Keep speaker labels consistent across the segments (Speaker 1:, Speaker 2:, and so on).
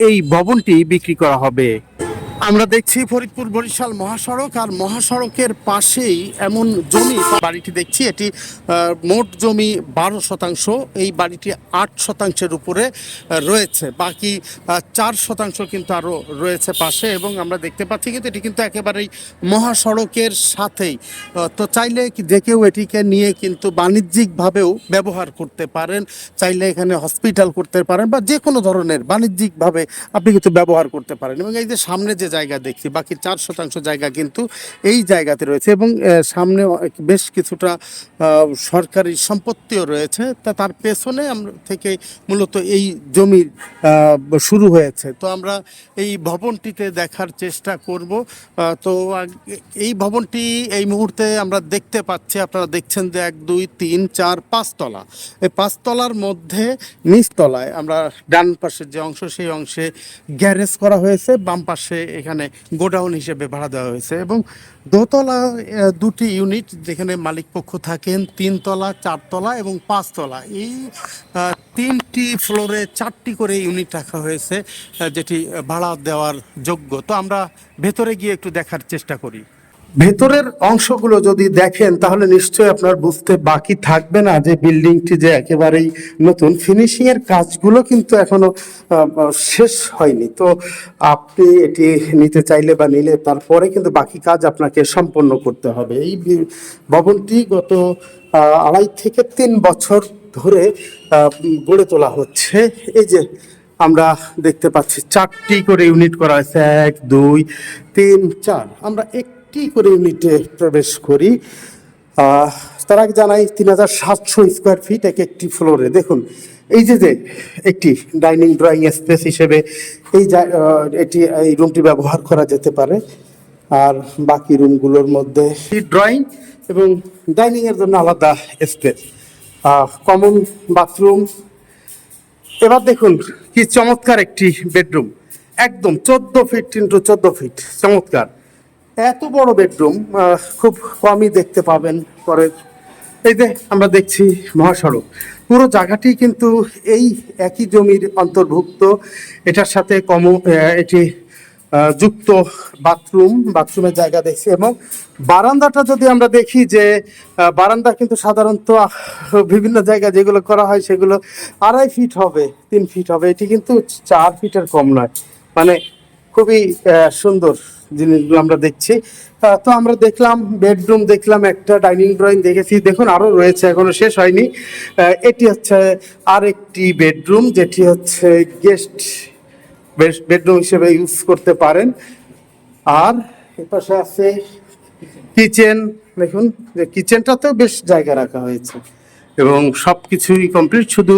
Speaker 1: এই ভবনটি বিক্রি করা হবে। আমরা দেখছি ফরিদপুর বরিশাল মহাসড়ক আর মহাসড়কের পাশেই এমন জমি, বাড়িটি দেখছি, এটি মোট জমি বারো শতাংশ, এই বাড়িটি আট শতাংশের উপরে রয়েছে। বাকি চার শতাংশ কিন্তু আরও রয়েছে পাশে এবং আমরা দেখতে পাচ্ছি কিন্তু এটি কিন্তু একেবারেই মহাসড়কের সাথেই। তো চাইলে যে কেউ এটিকে নিয়ে কিন্তু বাণিজ্যিকভাবেও ব্যবহার করতে পারেন, চাইলে এখানে হসপিটাল করতে পারেন বা যে কোনো ধরনের বাণিজ্যিকভাবে আপনি কিন্তু ব্যবহার করতে পারেন এবং এই যে সামনে যে জায়গা দেখছি, বাকি চার শতাংশ জায়গা কিন্তু এই জায়গাতে রয়েছে এবং সামনে বেশ কিছুটা সরকারি সম্পত্তিও রয়েছে, তা তার পেছনে আমরা থেকে মূলত এই জমির শুরু হয়েছে। তো আমরা এই ভবনটিতে দেখার চেষ্টা করব তো এই ভবনটি এই মুহূর্তে আমরা দেখতে পাচ্ছি, আপনারা দেখছেন যে এক, দুই, তিন, চার, পাঁচতলা। এই পাঁচতলার মধ্যে নিচতলায় আমরা ডান পাশের যে অংশ, সেই অংশে গ্যারেজ করা হয়েছে, বাম পাশে এখানে গোডাউন হিসেবে ভাড়া দেওয়া হয়েছে এবং দোতলা দুটি ইউনিট যেখানে মালিক পক্ষ থাকেন, তিনতলা, চারতলা এবং পাঁচতলা। এই তিনটি ফ্লোরে চারটি করে ইউনিট রাখা হয়েছে যেটি ভাড়া দেওয়ার যোগ্য। তো আমরা ভেতরে গিয়ে একটু দেখার চেষ্টা করি। ভেতরের অংশগুলো যদি দেখেন, তাহলে নিশ্চয়ই আপনার বুঝতে বাকি থাকবে না যে বিল্ডিংটি যে একেবারেই নতুন। ফিনিশিং এর কাজগুলো কিন্তু এখনও শেষ হয়নি। তো আপনি এটি নিতে চাইলে বা নিলে তারপরে কিন্তু বাকি কাজ আপনাকে সম্পন্ন করতে হবে। এই ভবনটি গত আড়াই থেকে তিন বছর ধরে গড়ে তোলা হচ্ছে। এই যে আমরা দেখতে পাচ্ছি, চারটি করে ইউনিট করা হয়েছে। এক, দুই, তিন, চার। আমরা একটি করে ইউনিটে প্রবেশ করি? তার আগে জানাই, তিন হাজার সাতশো স্কোয়ার ফিট এক একটি ফ্লোরে দেখুন, এই যে যে একটি ডাইনিং ড্রয়িং স্পেস হিসেবে এই এটি, এই রুমটি ব্যবহার করা যেতে পারে। আর বাকি রুমগুলোর মধ্যে ড্রয়িং এবং ডাইনিং এর জন্য আলাদা স্পেস কমন বাথরুম এবার দেখুন, কি চমৎকার একটি বেডরুম একদম চোদ্দ ফিট ইন্টু চোদ্দ ফিট চমৎকার। এত বড় বেডরুম খুব কমই দেখতে পাবেন পরে। এই যে আমরা দেখছি মহাসড়ক, পুরো জায়গাটি কিন্তু এই একই জমির অন্তর্ভুক্ত। এটার সাথে কম এটি যুক্ত বাথরুম, বাথরুমের জায়গা দেখছি। এবং বারান্দাটা যদি আমরা দেখি যে বারান্দা কিন্তু সাধারণত বিভিন্ন জায়গায় যেগুলো করা হয় সেগুলো আড়াই ফিট হবে, তিন ফিট হবে। এটি কিন্তু চার ফিটের কম নয়। মানে খুবই সুন্দর জিনিসগুলো আমরা দেখছি। তো আমরা দেখলাম বেডরুম দেখলাম, একটা ডাইনিং ড্রয়িং দেখেছি। দেখুন আরও রয়েছে, এখনও শেষ হয়নি। এটি হচ্ছে আরেকটি বেডরুম যেটি হচ্ছে গেস্ট বেডরুম হিসেবে ইউজ করতে পারেন। আর এপাশে আছে কিচেন দেখুন, যে কিচেনটাতেও বেশ জায়গা রাখা হয়েছে। এবং সব কিছুই কমপ্লিট শুধু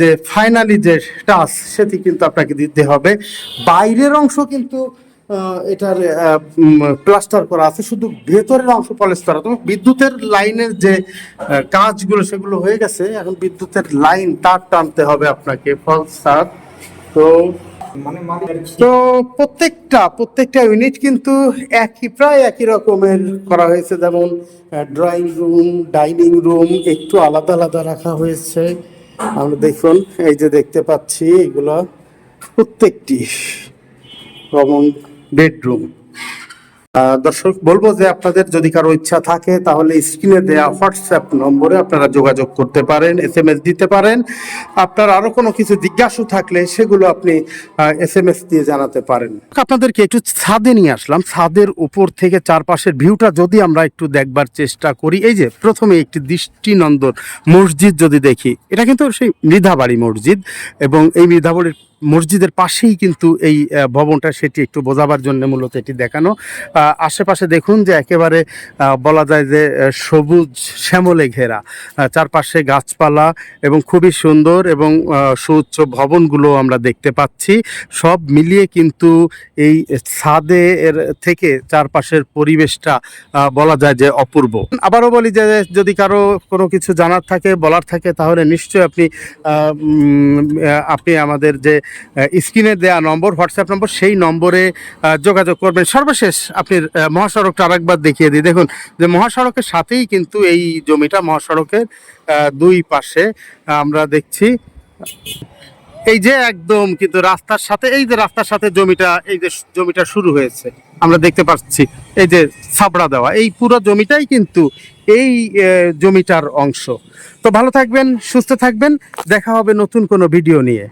Speaker 1: যে ফাইনালি যে টাচ সেটি কিন্তু আপনাকে দিতে হবে। বাইরের অংশ কিন্তু এটার প্লাস্টার করা আছে। শুধু ভেতরের অংশ পলিশ করা। তবে বিদ্যুতের লাইনের যে কাজগুলো, সেগুলো হয়ে গেছে। এখন বিদ্যুতের লাইন তার টানতে হবে আপনাকে ফলস তার তো তো প্রত্যেকটা প্রত্যেকটা ইউনিট কিন্তু একই, প্রায় একই রকমের করা হয়েছে। যেমন ড্রয়িং রুম ডাইনিং রুম একটু আলাদা আলাদা রাখা হয়েছে। আমরা দেখুন, এই যে দেখতে পাচ্ছি, এগুলো প্রত্যেকটি কমন বেডরুম দর্শক, বলব যে আপনাদের যদি কারও ইচ্ছা থাকে, তাহলে স্ক্রিনে দেয়া হোয়াটসঅ্যাপ নম্বরে আপনারা যোগাযোগ করতে পারেন এস এম এস দিতে পারেন। আপনার আরও কোনো কিছু জিজ্ঞাসা থাকলে সেগুলো আপনি এস এম এস দিয়ে জানাতে পারেন। আপনাদেরকে একটু ছাদে নিয়ে আসলাম। ছাদের উপর থেকে চারপাশের ভিউটা যদি আমরা একটু দেখবার চেষ্টা করি, এই যে প্রথমে একটি দৃষ্টিনন্দন মসজিদ যদি দেখি, এটা কিন্তু সেই মৃধাবাড়ি মসজিদ এবং এই মৃধাবাড়ির মসজিদের পাশেই কিন্তু এই ভবনটা, সেটি একটু বোঝাবার জন্য মূলত এটি দেখানো। আশেপাশে দেখুন যে একেবারে বলা যায় যে সবুজ শ্যামলে ঘেরা। চারপাশে গাছপালা এবং খুবই সুন্দর এবং সুউচ্চ ভবনগুলো আমরা দেখতে পাচ্ছি। সব মিলিয়ে কিন্তু এই ছাদে এর থেকে চারপাশের পরিবেশটা বলা যায় যে অপূর্ব। আবারও বলি যে, যদি কারও কোনো কিছু জানার থাকে, বলার থাকে, তাহলে নিশ্চয়ই আপনি আপনি আমাদের যে স্ক্রিনে দেওয়া নম্বর, হোয়াটসঅ্যাপ নম্বর, সেই নম্বরে যোগাযোগ করবেন। সর্বশেষ আপনি মহাসড়কটা আরেকবার দেখিয়ে দিই। দেখুন, যে মহাসড়কের সাথেই কিন্তু এই জমিটা, মহাসড়কের দুই পাশে আমরা দেখছি। এই যে একদম কিন্তু রাস্তার সাথে, এই যে রাস্তার সাথে জমিটা, এই যে জমিটা শুরু হয়েছে, আমরা দেখতে পাচ্ছি, এই যে ছাবড়া দেওয়া, এই পুরো জমিটাই কিন্তু এই জমিটার অংশ। তো ভালো থাকবেন, সুস্থ থাকবেন, দেখা হবে নতুন কোনো ভিডিও নিয়ে।